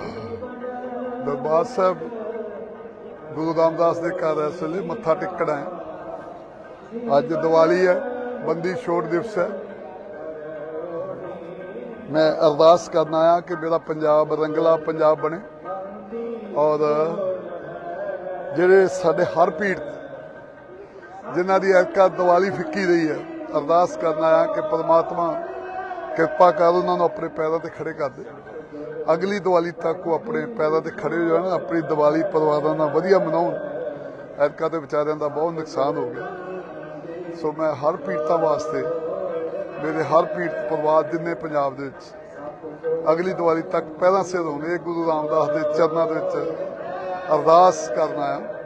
ਦਰਬਾਰ ਸਾਹਿਬ ਗੁਰੂ ਰਾਮਦਾਸ ਦੇ ਘਰ ਇਸ ਵੇਲੇ ਮੱਥਾ ਟੇਕਣਾ ਹੈ ਅੱਜ ਦੀਵਾਲੀ ਹੈ, ਬੰਦੀ ਛੋੜ ਦਿਵਸ ਹੈ। ਮੈਂ ਅਰਦਾਸ ਕਰਨ ਆਇਆ ਕਿ ਮੇਰਾ ਪੰਜਾਬ ਰੰਗਲਾ ਪੰਜਾਬ ਬਣੇ ਔਰ ਜਿਹੜੇ ਸਾਡੇ ਹਰ ਪੀੜਤ ਜਿਨ੍ਹਾਂ ਦੀ ਐਕਾ ਦੀਵਾਲੀ ਫਿੱਕੀ ਰਹੀ ਹੈ, ਅਰਦਾਸ ਕਰਨ ਆਇਆ ਕਿ ਪਰਮਾਤਮਾ ਕਿਰਪਾ ਕਰ ਉਹਨਾਂ ਨੂੰ ਆਪਣੇ ਪੈਰਾਂ ਤੇ ਖੜੇ ਕਰ ਦੇ। ਅਗਲੀ ਦੀਵਾਲੀ ਤੱਕ ਉਹ ਆਪਣੇ ਪੈਰਾਂ ਤੇ ਖੜੇ ਹੋ ਜਾਣ, ਆਪਣੀ ਦੀਵਾਲੀ ਪਰਿਵਾਰਾਂ ਨਾਲ ਵਧੀਆ ਮਨਾਉਣ। ਐਤਕਾਂ ਦੇ ਵਿਚਾਰਿਆਂ ਦਾ ਬਹੁਤ ਨੁਕਸਾਨ ਹੋ ਗਿਆ। ਸੋ ਮੈਂ ਹਰ ਪੀੜਤਾਂ ਵਾਸਤੇ, ਮੇਰੇ ਹਰ ਪੀੜਤ ਪਰਿਵਾਰ ਜਿੰਨੇ ਪੰਜਾਬ ਦੇ ਵਿੱਚ, ਅਗਲੀ ਦੀਵਾਲੀ ਤੱਕ ਪਹਿਲਾਂ ਸਿਰ ਹੋਣ ਗੁਰੂ ਰਾਮਦਾਸ ਦੇ ਚਰਨਾਂ ਦੇ ਵਿੱਚ ਅਰਦਾਸ ਕਰਨਾ ਆ